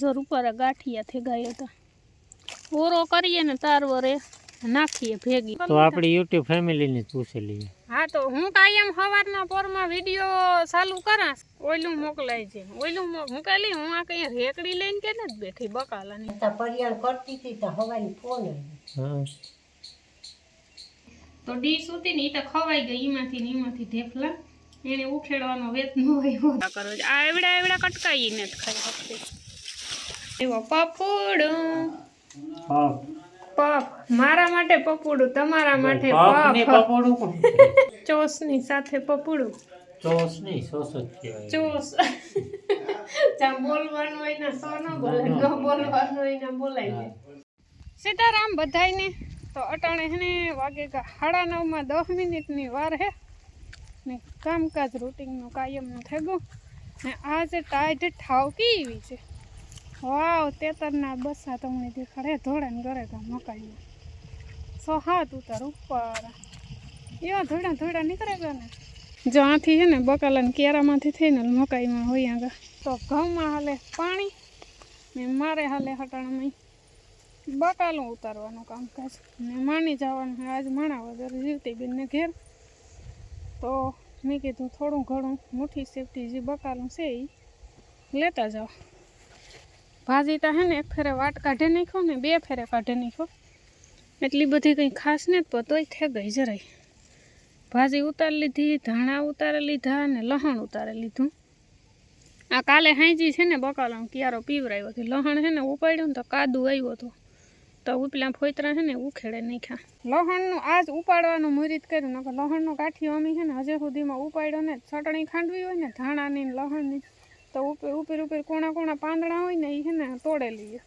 જો રૂપારા ગાંઠિયા થઈ ગયા હતા. ઓરો કરીએ ને તાર વરે નાખીએ ભેગી. તો આપણી યુટ્યુબ ફેમિલીને પૂછી હા તો હું કાયમ સવારના પોરમાં વીડિયો ચાલુ કરાશ. ઓયલું મોકલાય છે. ઓયલું મૂકેલી હું આ કઈ રેકડી લઈને કે નથી બેઠી બકાલાની? તા પરિયાણ કરતી હતી તો હવાની ફોન તો ડીશ હતી ને એ તો ખવાઈ ગઈ એમાંથી ને એમાંથી ઢેફલા. એને ઉખેડવાનો વેત ન હોય આ કરો આ એવડા એવડા કટકાઈને જ ખાઈ શકતી. એવો પપોડું. પપ મારા માટે પપોડું તમારા માટે પપ ચોસની સાથે પપોડું. ચોસ નહીં સોસ જ કહેવાય. ચોસ. જ્યાં બોલવાનું હોય ને સો ન બોલે ન બોલવાનું હોય ને બોલાય સીતારામ બધાયને. તો અટાણે હેને વાગે સાડા નવમાં દસ મિનિટની વાર હે. ને કામકાજ રૂટિનનું કાયમનું થઈ ગયું. ને આજે ટાઈટ ઠાવ કેવી છે. વાવ, તેતરના બસા તમને દેખાડે ધોળાને ઘરે ગા મકાઈમાં. સો હાથ ઉતાર ઉપર. એવા ધોળા ધોળા નીકળે ગયા ને. જો આથી છે ને બકાલાને કેરામાંથી થઈને મકાઈમાં હોય આગળ તો ઘઉંમાં હાલે પાણી ને મારે હાલે હટાણામાં બકાલું ઉતારવાનું કામકાજ ને માની જવાનું આજ માણા વગર જીવતી બેનને ઘેર. તો મેં કીધું થોડું ઘણું મુઠ્ઠી સેફટી જે બકાલું છે એ લેતા જાઓ. ભાજી તો હે ને એક ફેરે વાટ કાઢી નાખ્યો ને બે ફેરે કાઢી નાખ્યો. એટલી બધી કંઈ ખાસ ને જ તોય થઈ ગઈ જરાય. ભાજી ઉતારી લીધી, ધાણા ઉતારી લીધા ને લહણ ઉતારી લીધું. આ કાલે હાંજી છે ને બકાલામાં ક્યારો પીવરાયો હતો. લહણ છે ને ઉપાડ્યું ને તો કાદુ આવ્યો હતો. તો ઉપલા ફોતરા છે ને ઉખેડે નાખ્યા. લહણનું આજ ઉપાડવાનું મુહૂર્ત કર્યું, નકર લહણનો કાઠી અમી છે ને હજે સુધીમાં ઉપાડ્યો ને, ચટણી ખાંડવી હોય ને, ધાણાની લહણની. તો ઉપર ઉપર ઉપર કોણા કોણા પાંદડા હોય ને એ છે ને તોડે લઈએ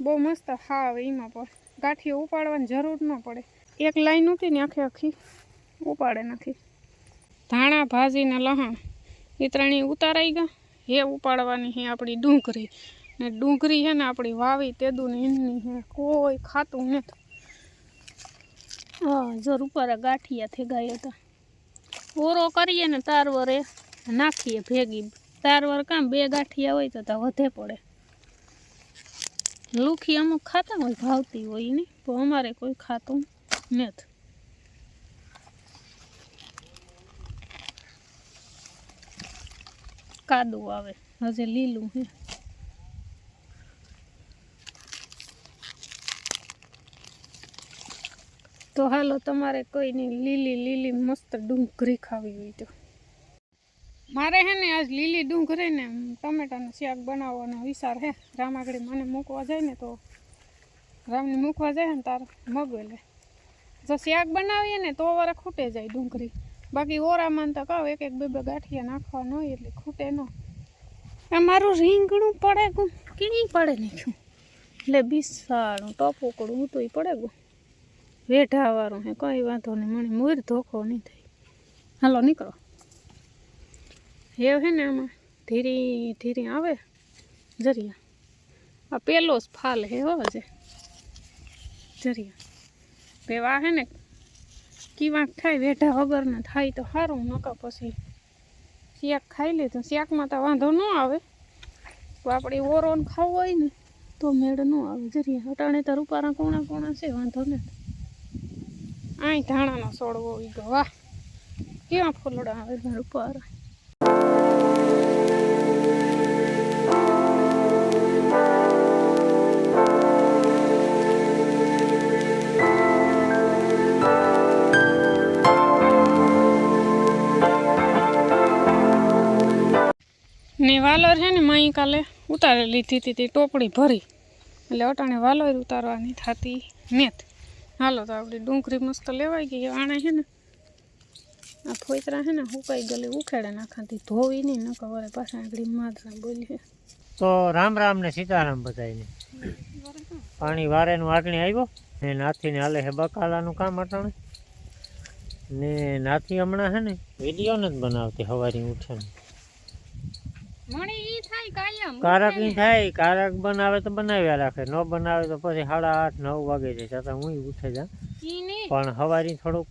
બહુ મસ્ત હાવ એમાં પણ. ગાંઠીઓ ઉપાડવાની જરૂર ન પડે. એક લાઈન હતી ને આખી આખી ઉપાડે નથી. ધાણા ભાજીને લહાણ એ ત્રણેય ઉતારાઈ ગયા. હે ઉપાડવાની હે આપણી ડુંગળી ને ડુંગળી છે ને આપણી વાવી, તેદું ને એમની હે કોઈ ખાતું નથી. હા જો રૂપારા ગાંઠિયા થઈ ગયા હતા. ઓરો કરીએ ને તાર વરે નાખીએ ભેગી. તાર વર કામ, બે ગાંઠિયા હોય તો ત્યાં વધે પડે. લુખી અમુક ખાતા હોય, ભાવતી હોય નહીં પણ અમારે કોઈ ખાતું નથી. કાદુ આવે, હજે લીલું હે. તો હાલો, તમારે કોઈની લીલી લીલી મસ્ત ડુંગરી ખાવી હોય તો. મારે હે ને આજ લીલી ડુંગળી ને ટમેટાનું શાક બનાવવાનો વિચાર હે. રામાગડી મને મૂકવા જાય ને તો રામને મૂકવા જાય ને તાર મગવે લે જો શાક બનાવીએ ને તો વારે ખૂટે જાય ડુંગળી બાકી ઓરામાં તો કહું એક એક બે બે ગાંઠિયા નાખવાનું હોય એટલે ખૂટે ન. આ મારું રીંગણું પડે ગું કીણી પડે નાખ્યું. એટલે હું તો ઈ પડે ગું વેઢાવાળું હે, કંઈ વાંધો નહીં, મને મૂર ધોખો નહીં થાય. હાલો, નીકળો. હેવ હે ને આમાં ધીરી ધીરી આવે. જરિયા. આ પેલો જ ફાલ હે હો છે જરિયા. પેવા હે ને કીવાંક થાય, વેઢા વગરના થાય તો સારું નકા પછી શાક ખાઈ લે તો શાકમાં તો વાંધો ન આવે. તો આપણે ઓરોન ખાવું હોય ને તો મેળ ન આવે. જરિયા અટાણે તો રૂપારા કોણા કોણા છે, વાંધો ને આય ધાણાનો સોડવો ગયો વાહ. કેવા ફૂલડા આવે રૂપારા ને વાલર છે ને માઈ કાલે ઉતારી લીધી હતી, તે ટોપડી ભરી. એટલે અટાણે વાલર ઉતારવાની થતી નેત. હાલો તો આપણી ડુંગળી મસ્ત લેવાઈ ગઈ, આણે છે ને આ ફોતરા છે ને હુકાઈ ગયેલી, ઉખેડે નાખાતી, ધોવી નહીં ન ખબર પાછા આગળ માદરા બોલી તો રામ રામ ને સીતારામ બધાને પાણી વારેનું આગણી આવ્યો ને નાથીને હાલે હે બકાલાનું કામ અટાણે. ને નાથી હમણાં છે ને વીડિયો નથી બનાવતી સવારી ઉઠે ને મણી ઈ થાય કાયમ કારક ઈ થાય કારક બનાવે તો બનાવ્યા રાખે ન બનાવે તો પછી સાડા આઠ નવ વાગે છે છતાં હું ઉઠે જા પણ હવારી થોડુંક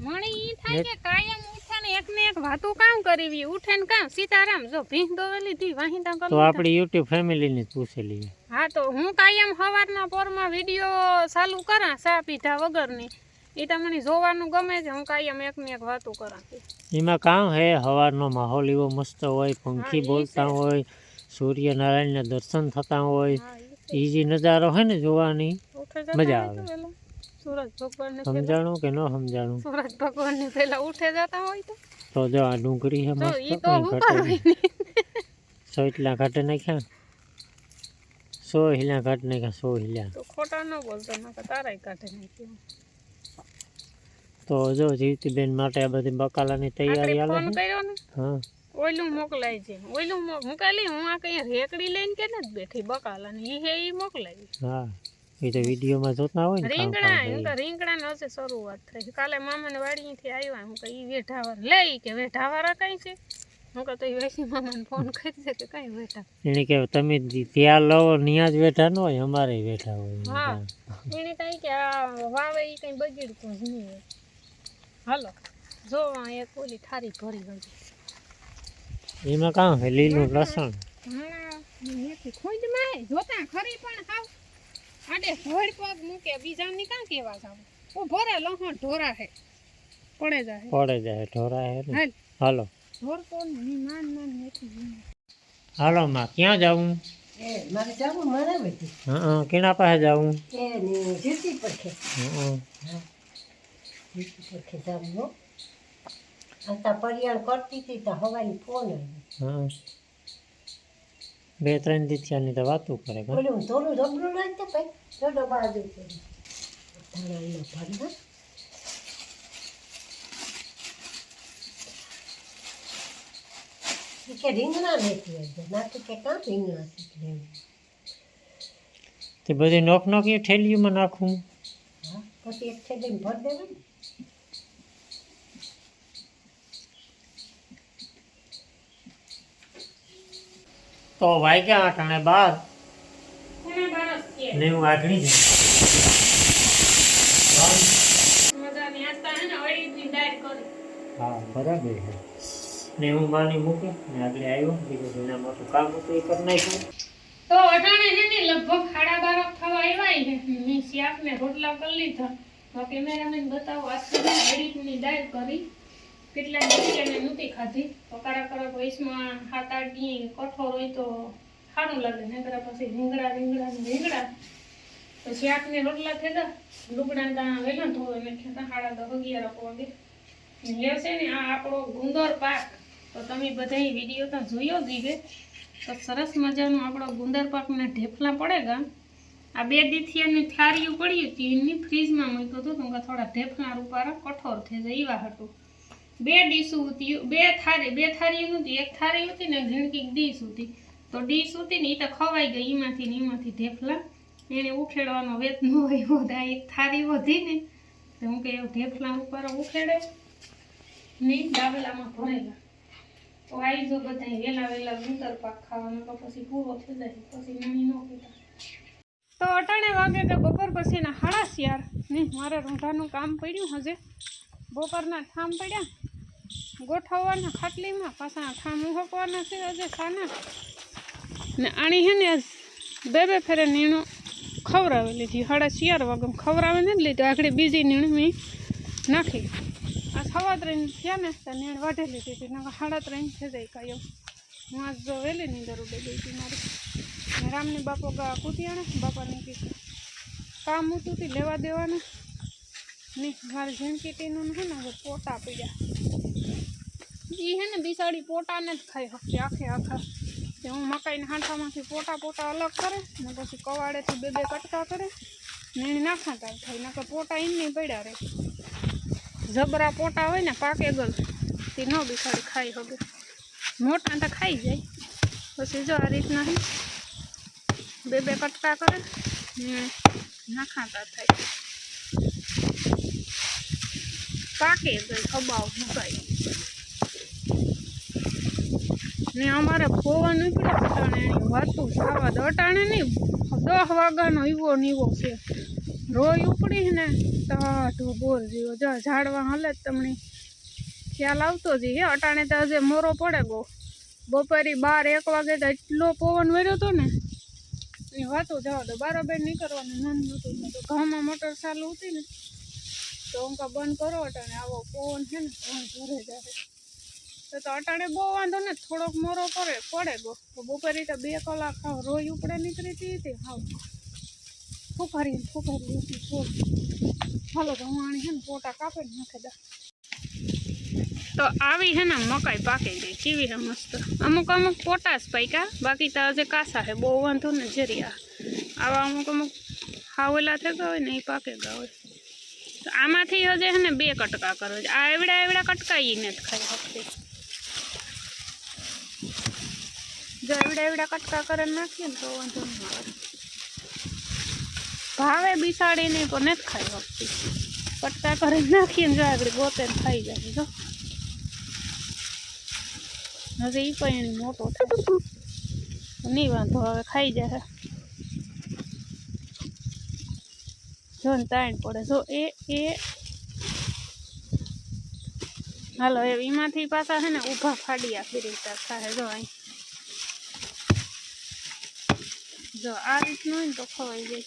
મણી ઈ થાય કે કાયમ ઉઠે ને એક ને એક વાતું કામ કરવી ઉઠે ને કામ સીતારામ જો ભીંગ દોવેલી ધી વાહિંદા તો આપણી યુટ્યુબ ફેમિલી ની પૂછેલી. હા તો હું કાયમ સવારના પોરમાં વીડિયો ચાલુ કરા ચા પીધા વગરની. એ તમને જોવાનું ગમે છે હું કાયમ એક ને એક વાતું કરા એમાં કામ હે હવારનો માહોલ એવો મસ્ત હોય પંખી હા, ઈ બોલતા છે. હોય સૂર્યનારાયણના દર્શન થતા હોય હા એ જે નજારો હોય ને જોવાની ઉઠે જતા મજા હોય તો આવે. પેલા સૂરજ ભગવાન ને પેલા સમજાણું કે ન સમજાણું? સૂરજ ભગવાન ને પેલા ઉઠે જતા હોય તો. તો જો આ ડુંગળી હે તો ઈ મસ્ત તો કઈ ઉપર ઘટે હોય નહીં. ને સો એટલા ઘટે નાખ્યા? સો હિલા ઘટ નાખ્યા સો હિલા તો ખોટા ન બોલતો નકર તારાય કાઢે નાખ્યું. તો જો જીવતીબેન માટે આ બધી બકાલાની તૈયારી હાલે ફોન કર્યો ને? હા. ઓયલું મોકલાય છે. ઓયલું મોકલી હું આ કઈ રેકડી લઈને કે નથી બેઠી? બકાલાની ઈ હે ઈ મોકલાવી હા. એ તો વિડીયોમાં જોતા હોય ને રીંગણા હું તો રીંગણા ને હશે શરૂઆત થઈ. કાલે મામાને વાડીથી આવ્યા હું કઈ વેઠાવાર લે ઈ કે વેઠાવાળા કઈ છે? હું કહું તો ઈ વૈસી મામાને ફોન કરી દે કે કઈ બેઠા એને કે તમે ત્યાં લો ત્યાં જ બેઠા ન હોય અમારે બેઠા હોય. હા. એને કઈ કે વાવે એ કઈ બગીડતું જ નહીં. હાલો. જો આ એક ઓલી થારી ભરી ગઈ. એમાં કામ છે લીલું લસણ? હા એથી ખુંજમાં જોતા ખરી પણ હાવ. આડે હોડ પગ મૂકે બીજાની કાં કેવા જાવ ઓ ભરે લહણ ઢોરા હે. પડે જાય પડે જાય ઢોરા હે ને. હાલ. હાલો. ઢોર તો ની માન માન નથી હાલો માં ક્યાં જાવું એ મારે જવું મારે બધી. હા કેના પાસે જાવું એ ને જીતી પડખે હં. જીતી પડખે જવું હો આતા પરિયાણ કરતી હતી તો હવાની ફોન આવ્યો બે ત્રણ દીથિયાની તો વાતું કરે? ઓલું થોડું રબડું નાખતે ભાઈ થોડો બાજુ ધાણાનો ભરવા કે રીંગણા લેતી આવજે નાખી કે કાં રીંગણા શીખ તે બધી નોક નોખી ઠેલીઓમાં નાખું. હા પછી એક થેલીમાં ભર દેવાય ને. તો વાગ્યા અટાણે બાર. ને હું આગળી હે હા બરાબર છે. ને હું માની મૂકી ને આગળ આવ્યો. બીજું એના મોટું કામ હતું એ કરી નાખ્યું. તો અટાણે છે ને લગભગ સાડા બાર થવા આવ્યા છે મેં ને રોટલા કરી લીધા. કેમેરામેન બતાવો આજ અળીની દાળ કરી. કેટલા દિવસે મેં નહોતી ખાધી. તો કરા કરા વયસમાં સાત આઠ દી કઠોળ હોય તો સારું લાગે નકર પછી રીંગણા રીંગડા રીંગણા. તો શાક રોટલા ગયા લુગડા ત્યાં વહેલા ધોવે ને ખેતા સાડા દસ અગિયાર વાગે છે. ને આ આપણો ગુંદર પાક. તો તમે બધા વીડિયો તો જોયો જ. તો સરસ મજાનો આપણો ગુંદર પાકના ઢેફલા પડેગા આ બે દીથિયાની થાળીઓ પડી હતી, એની ફ્રીજમાં મૂક્યું હતું તો થોડા ઢેફલા રૂપારા કઠોર થઈ જાય એવા હતું. બે ડીશું હતી બે થાળી, બે થાળીઓ હતી, એક થાળી હતી ને ઘીણકી ડીશ હતી તો ડીશ હતી ને એ તો ખવાઈ ગઈ એમાંથી ને એમાંથી ઢેફલા. એને ઉખેડવાનો વેત ન હોય બધા તો એક થાળી વધી ને, તો હું કે ઢેફલા ઉપર ઉખેડે ને ડાબલામાં ભરેલા. તો આવી જો બધા વેલા વેલા ગુંદર પાક ખાવાનો, તો પછી પૂરો થઈ જાય, પછી નાની ન પીતા તો અટાણે વાગે કે બપોર પછીના સાડા યાર ને મારે રૂંઢાનું કામ પડ્યું હજે. બપોરના ઠામ પડ્યા. ગોઠવવાના ખાટલીમાં, પાછા ઠામ હકવાના છે આજે ખાના ને આણી હે ને બે બે ફેરે નીણું ખવરાવી લીધી. સાડા ચાર વાગે ખવરાવી નથી લીધી. આગળ બીજી નીણ મેં નાખી. આ સવા ત્રણ થયા ને, તો નીણ વાઢી લીધી હતી. નકર સાડા ત્રણ થઈ જાય કાયમ હું આજ જો વહેલી નીંદર ઉડી ગઈ હતી મારી. રામની બાપો ગા કૂટ્યાણે બાપાને કીધું, કામ હતું તે લેવા દેવાના. મારી મારે કીટીનું છે ને પોટા પીડ્યા. એ હે ને બિસાડી પોટાને જ ખાઈ શકતી આખે આખા. તે હું મકાઈના હાંઠામાંથી પોટા પોટા અલગ કરે, ને પછી કવાડેથી બે બે કટકા કરે, ને એને નાખાતા થાય, નકર પોટા એમને પડ્યા રહે. જબરા પોટા હોય ને પાકે ગલ તે ન બિસાડી ખાઈ શકે મોટા તો ખાઈ જાય, પછી જો આ રીતના હે, બે બે કટકા કરે, ને નાખાતા થાય. પાકે ગઈ ખબાવ, મુકાઈ. ને અમારે પવન નીકળ્યો અટાણે એની વાતું સાવા અટાણે નહીં દસ વાગ્યાનો ઈવો નીવો છે. રોય ઉપડી ને તાઢો બોર જેવો. જો, ઝાડવા હાલે તમને. ખ્યાલ આવતો જ હે, અટાણે તો હજે મોરો પડે ગો. બપોરે બાર એક વાગે તો એટલો પવન વર્યો હતો ને. એ વાતો જવા બાર બરાબર નીકળવાનું મન નહોતું તો ઘઉંમાં મોટર ચાલુ હતી ને. તો હું બંધ કરો અટાણે, આવો પવન છે ને, ઘઉં ભરે જાય. તો તો અટાણે બહુ વાંધો ને થોડોક મોરો પડે પડે ગો બપોરે તો બે કલાક હાવ રોઈ ઉપડે નીકળી હતી તે, હાવ. ફૂફારી ફૂફારી હતી છોડ હાલો તો હું આણી છે ને પોટા કાપે ને નાખી દા. તો આવી છે ને મકાઈ પાકી ગઈ, કેવી છે મસ્ત. અમુક અમુક પોટાશ પાક્યા, બાકી તો હજે કાસા છે બહુ વાંધો ને જરિયા આવા અમુક અમુક હાવેલા ગયા હોય ને એ પાકે ગયા હોય. તો આમાંથી હજે છે ને બે કટકા કરો. આ એવડા એવડા કટકા એ નથી ખાઈ શકતી. જો એવડા એવડા કટકા કરીને નાખીએ ને તો વાંધો નહીં ભાવે બિસાડીને પણ નથી ખાઈ શકતી. કટકા કરીને નાખીએ ને જો આગળ ગોતે ખાઈ જાય, જો. હવે એ પણ મોટો થાય. નહીં વાંધો, હવે ખાઈ જાય. જો ને તાણ પડે. જો એ એ. હાલો એમાંથી પાછા છે ને ઊભા ફાડી આખી રીતે થાય, જો અહીં. જો આ રીતનું હોય ને તો ખવાઈ જાય.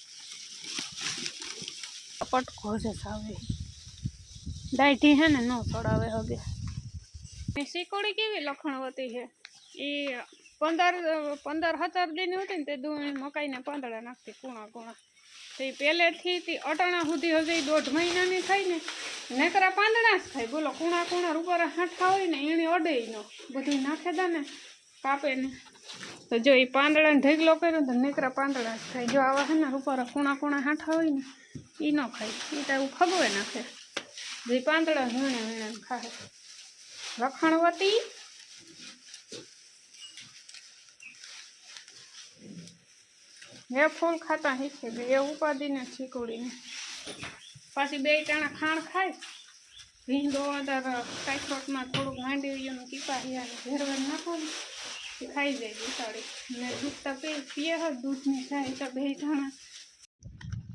પટકો છે સાવે. ડાયટી હે ને ન ચડાવે હવે એ શીકોડી કેવી લખણવતી છે એ પંદર પંદર હજાર દીની હતી ને તે દૂધ મકાઈને પાંદડા નાખતી કૂણા કૂણા. તો એ પહેલેથી તે અટાણા સુધી હજી દોઢ મહિનાની થાય ને નેકરા પાંદડા જ થાય બોલો કૂણા કૂણા ઉપર હાંઠા હોય ને એણે અડે નો બધું નાખે દે ને કાપે ને તો જો એ પાંદડાને ઢેગલો કર્યો તો નેકરા પાંદડા જ ખાય જો આવા છે ને રૂપર કૂણા કૂણા હાંઠા હોય ને એ ન ખાય. એ તો એવું ખગવે નાખે જે પાંદડા વીણે વીણે ખાય. લખણવતી એ ફૂલ ખાતા શીખે બે એ ઉપાદીને શીખોડીને પાછી બે ટાણા ખાણ ખાય. ભીંડો અદર ટાઈફોટમાં થોડુંક માંડવીઓનું ટીપા હિયાને ભેરવા નાખો ને એ ખાઈ જાય સાડી ને દૂધ તો પી, પીએ હોય દૂધની ખાય તો બે જણા.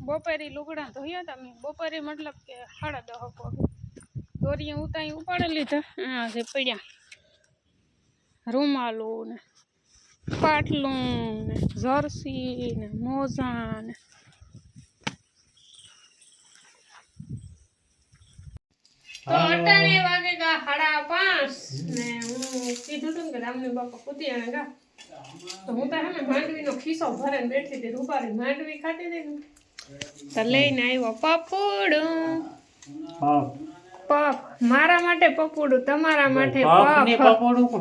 બપોરે લુગડા ધોયા તમે બપોરે મતલબ કે સાડા દહ પગ દોરીએ ઉતાઈ ઉપાડી લીધા. હા જે પડ્યા. રૂમાલું ને, પાટલું ને, જર્સી ને, મોજા ને તો અટાણે વાગે ગા સાડા પાંચ. ને હું કીધું તું કે રામની બાપા કુતિયાણે ગા. તો હું તો હે માંડવીનો ખિસ્સો ભરીને બેઠી હતી રૂપારી માંડવી ખાતી હતી ને. તો લઈને આવ્યો પપોડું. પપ મારા માટે પપોડું તમારા માટે પફ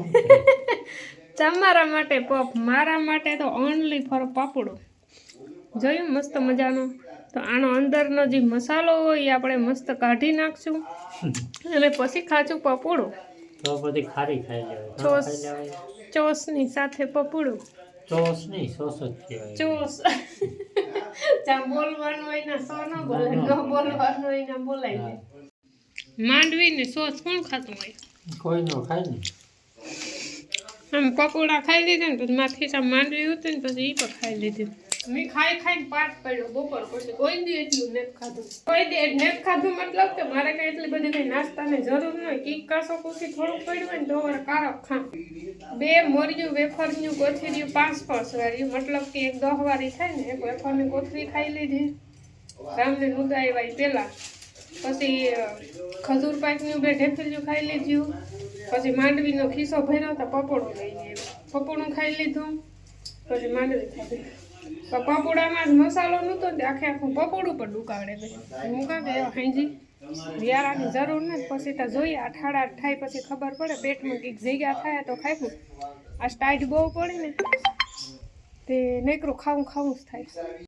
તમારા માટે પપ મારા માટે તો ઓનલી ફોર પાપડું. જોયું મસ્ત મજાનો? તો આનો અંદરનો જે મસાલો હોય એ આપણે મસ્ત કાઢી નાખશું. અને પછી ખાચું પપોડું તો પછી ખારી ખાઈ લેવાય. ચોસ. ચોસની સાથે પપોડું ચોસ નહીં સોસ જ કહેવાય. ચોસ. જ્યાં બોલવાનું હોય ને સો ન બોલે ન બોલવાનું હોય ને બોલાય જાય માંડવી ને સોસ કોણ ખાતું હોય? કોઈ ન ખાય ને. આમ પકોડા ખાઈ લીધા ને પછી માથી માંડવી ઉતરી ને પછી એ પણ ખાઈ લીધી. મેં ખાઈ ખાઈને પાટ પડ્યો બપોર પછી. કોઈ દી એટલું નેપ ખાધું. કોઈ દી નેપ ખાધું, મતલબ કે મારે કઈ એટલી બધી કઈ નાસ્તાની જરૂર ન હોય કીક કાસો કુસી થોડુંક પડ્યું હોય ને તો મારે કારક ખા બે મોરિયું, વેફરનું કોથરીયું પાંચ પાંચ વાળી મતલબ કે એક દહ વાળી થાય ને, એક વેફરની કોથળી ખાઈ લીધી. રામને નુદા આવ્યા પેલા. પછી ખજૂર પાકનું બે ઢેફલીયું ખાઈ લીધું. પછી માંડવીનો ખીસો ભર્યો તો પપોડું લઈ ગયો પપોડું ખાઈ લીધું. પછી માંડવી ખાધી. પપોડામાં જ મસાલો નહોતો આખે આખું પપોડું પણ ડુકાવડે પછી હું કાં કે હાંજી વિયારાની જરૂર ને પછી તો જોઈએ અઠાડા થાય પછી ખબર પડે. પેટમાં કંઈક જગ્યા થાય તો ખાઈશું આ સ્ટાઇટ બહુ પડે ને તે નેકરું ખાવું ખાવું જ થાય.